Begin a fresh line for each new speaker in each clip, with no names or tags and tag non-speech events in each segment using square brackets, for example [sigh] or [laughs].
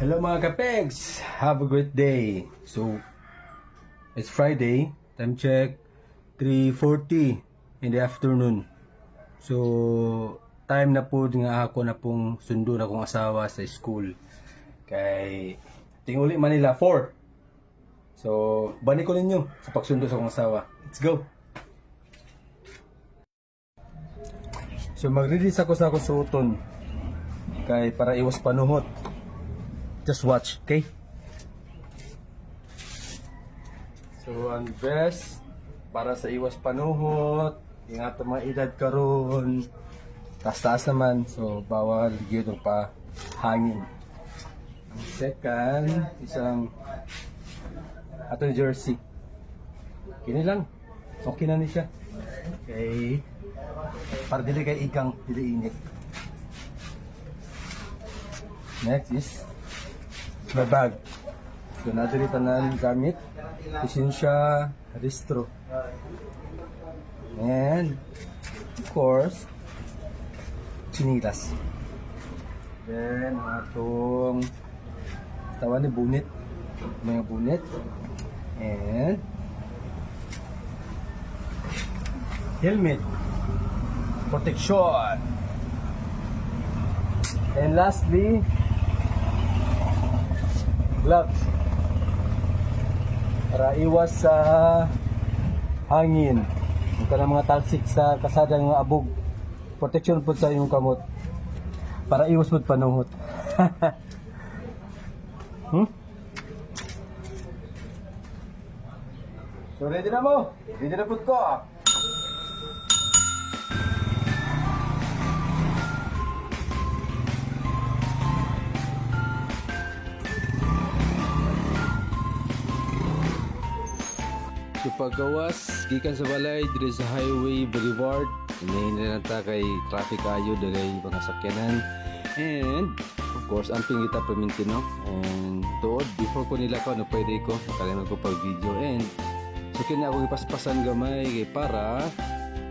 Hello mga kapegs! Have a great day! So, it's Friday. Time check, 3.40 in the afternoon. So, time na po nga ako na pong sundo na kong asawa sa school. Kay, tinguli Manila, 4. So, bani ko ninyo sa pagsundo sa kong asawa. Let's go! So, mag-release ako sa akong suoton. Kay, para iwas panuhot. Just watch, okay? So, ang best para sa iwas panuhot, ingat ang mga edad karon. Taas-taas naman, so bawal gyud pa hangin. Ang second, isang atong jersey. Kini lang. Okay na ni siya. Okay. Para dili kay ikang dili init. Next is my bag. So, natin tanan gamit. Lisensya, registro. And, of course, chinilas. Then, atong tawan ni bunit. Mga bunit. And, helmet. Protection. And lastly, gloves para iwas sa hangin. Ito na mga talsik sa kasada ng abog. Protection po sa iyong kamot. Para iwas mo panuhot. [laughs] Hmm? so ready na mo? Ready na po ko ah. So paggawas, gikan sa balay, dire sa highway boulevard, inahin na ta kay traffic ayo dire mga sakyanan. And of course, amping kita paminti no. And dood before ko nila ko no pwede ko nakalimutan ko pag video and so kini ako ipaspasan gamay kay para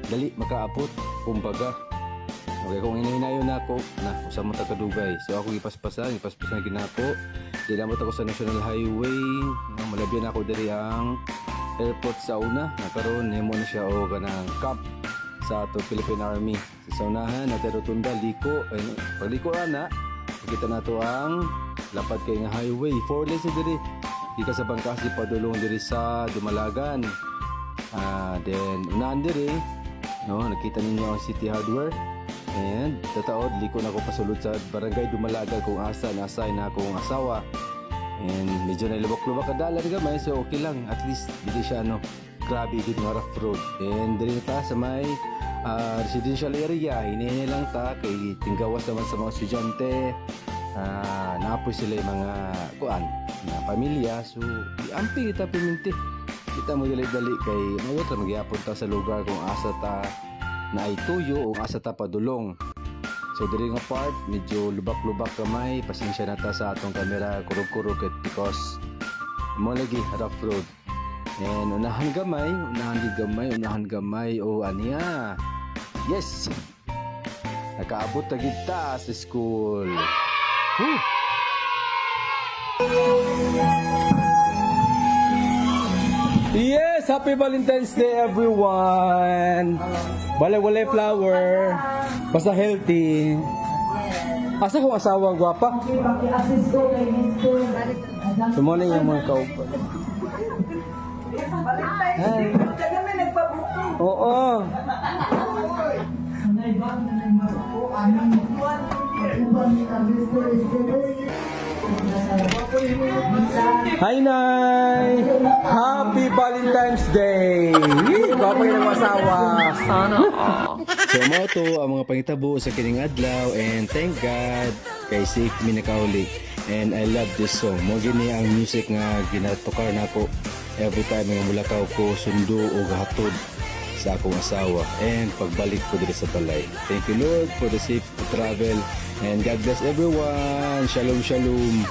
dali makaabot kumbaga. Okay, kung inahinayon na ako, na, usa mo ta kadugay. So ako ipaspasan, ipaspasan ginapo. Dinamot ako sa National Highway, malabyan ako diri ang airport sa una nakaroon nemo na siya o kanang camp sa ato Philippine Army. Sa unahan na rotunda liko ay paliko ana. Kita na to ang lapad kay nga highway. Four lanes na diri. Di ka sa bangkas di padulong diri sa Dumalagan. Ah then unahan diri no nakita ninyo ang City Hardware. And tataod liko na ako pasulod sa barangay Dumalagan kung asa na-assign na akong asawa And medyo nailubak-lubak ka dala rin gamay so okay lang. At least dili siya ano grabe good nga rough road. And dili ta sa may ah, residential area. Hinihingi lang ta kay tinggawas naman sa mga estudyante. Uh, naapoy sila yung mga kuan na pamilya. So amping kita piminti. Kita mo dali-dali kay mga ta magyapon ta sa lugar kung asa ta na ituyo o asa ta padulong So diri nga part medyo lubak-lubak kamay, pasensya na ta sa atong kamera kurog-kurog because mo lagi rough road. And unahan gamay, unahan di gamay, unahan gamay o aniya. Yes. Nakaabot ta gid ta sa school. Woo! Yes, happy Valentine's Day everyone. Wala-wala flower. Basta healthy. Asa kong asawa gwapa? Sumuna yung mga kaupa. Hi. Oo. Hi, Nay! Happy Valentine's Day! Gwapa yung asawa.
Sana all.
So mo to ang mga pangitabo sa kining adlaw and thank God kay safe mi nakauli. And I love this song. Mo gini ang music nga ginatukar nako every time nga mulakaw ko sundo o hatod sa akong asawa and pagbalik ko dito sa balay. Thank you Lord for the safe travel and God bless everyone. Shalom shalom.